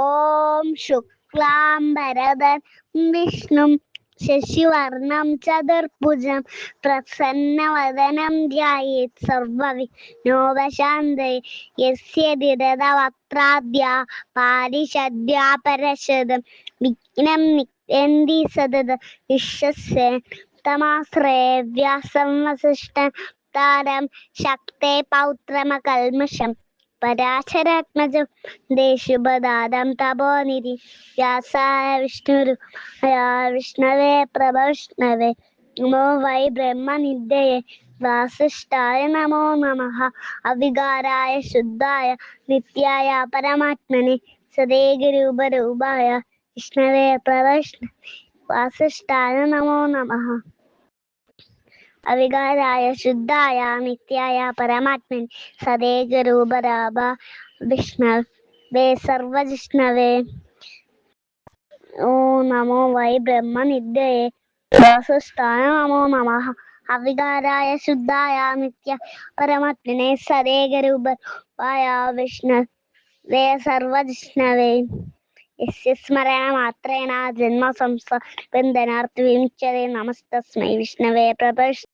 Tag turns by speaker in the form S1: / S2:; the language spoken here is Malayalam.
S1: ഓം ശുക്ലാംബരതൻ വിഷ്ണു ശശിവർണം ചതുർഭുജം പ്രസന്നവദനം ധ്യായേത് സർവവിഘ്നോപശാന്തയെ യസ്യ ദിരതവക്ത്രാദ്യ പാരിഷദ്യാ പരശതം വിഘ്നം നിത്യന്തി സതത വിശ്വസ്യ തമാശ്രേ വ്യാസം വസിഷ്ഠം താരം ശക്തേ പൗത്രമകൽമഷം പരാശരാത്മജം ദേശുപദാദം തപോനിധി വ്യാസായ വിഷ്ണുരു വിഷ്ണവേ പ്രഭവിഷ്ണവേ നമോ വൈ ബ്രഹ്മനിദ്യയെ. വാസിഷ്ഠായ നമോ നമ. അവികാരായ ശുദ്ധായ നിത്യായ പരമാത്മനെ. സദേകരൂപരൂപായ വിഷ്ണവേ പ്രഭവിഷ്ണ വാസിഷ്ഠായ നമോ നമഃ. അവികാരായ ശുദ്ധായ നിത്യായ പരമാത്മൻ സദേകരൂപരാഭ വിഷ്ണവേ സർവജിഷ്ണവേ. ഓ നമോ വൈ ബ്രഹ്മനിദ്യയെ വാസുസ്ഥാന നമോ നമ. അവികാരായ ശുദ്ധായ നിത്യ പരമാത്മനെ സദേകരൂപായ വിഷ്ണവേ സർവജിഷ്ണവേ. യസ്യ സ്മരണ മാത്രേണ ജന്മ സംസാര ബന്ധനാർത്ഥ വിമുച്ചതേ നമസ്തസ്മൈ വിഷ്ണവേ. പ്രഭ